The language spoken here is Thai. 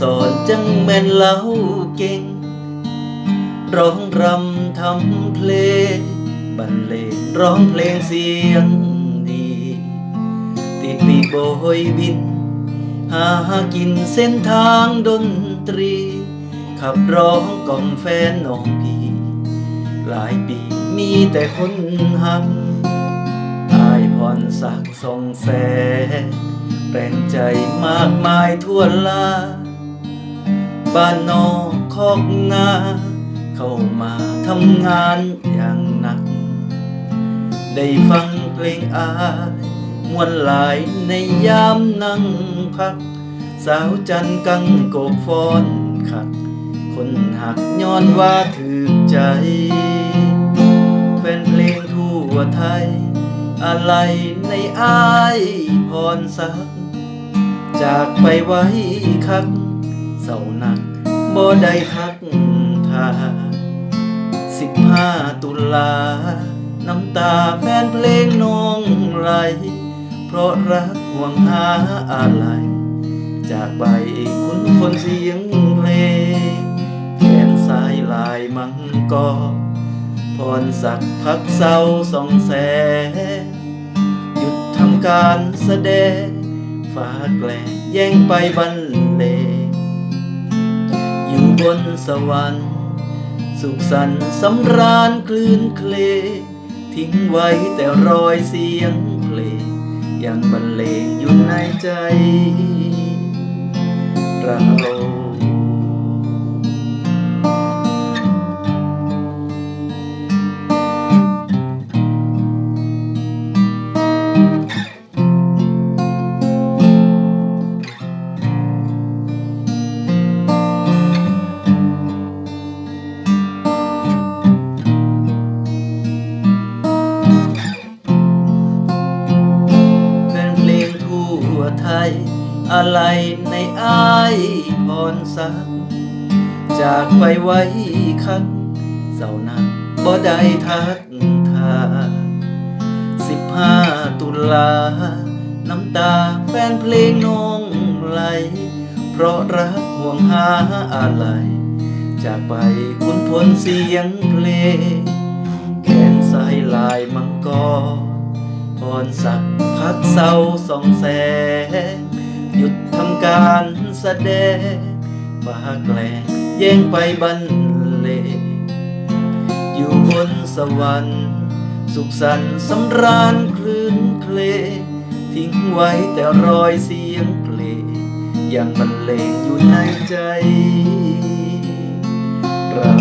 สอนจังแม่นเล่าเก่ง ร้องรำทำเพลงบรรเลงร้องเพลงเสียงดีติดปีกโบยบิน หากินเส้นทางดนตรี ขับร้องกล่อมแฟนน้องพี่ หลายปีมีแต่คนหักอายพรสักดิ์ส่องแสง แรงใจมากมายทั่วลา บ้านนอกคอกนา เข้ามาทำงานอย่างหนัก ได้ฟังเพลงอายมวนหลายในยามนั่งพัก สาวจันกังโกกฟ้อนขัดคนหักย้อนว่าถือใจแฟนเพลงทั่วไทย อะไรในอายพรสัก จากไปไว้คักเศร้าหนักบ่ได้ทักทาสิบห้าตุลา น้ำตาแฟนเพลงน้องไหล เพราะรักห่วงหาอะไร จากใบคุณคนเสียงเพลงแขนสายลายมังกรพรสักพักเศร้าสองแส หยุดทำการแสดง ฟ้าแกล้งแย่งไปบรรเลงอยู่บนสวรรค์ สุขสันต์สำราญคลื่นเคลงทิ้งไว้แต่รอยเสียงเพลงยังบรรเลงอยู่ในใจเรา ไทย อะไรในอายพรสักจากไปไว้คักเศร้านักบ่ได้ทักทาสิบห้าตุลา น้ำตาแฟนเพลงน้องไหล เพราะรักห่วงหาอะไร จากไปคุณพลเสียงเพลงแขนสายลายมังกร พรสักพักเศร้าสองแสงหยุดทำการแสดงบาแกลงแย่งไปบรรเลงอยู่บนสวรรค์ สุขสันต์สำราญคลื่นเคลงทิ้งไว้แต่รอยเสียงเพลงยังบรรเลงอยู่ในใจเรา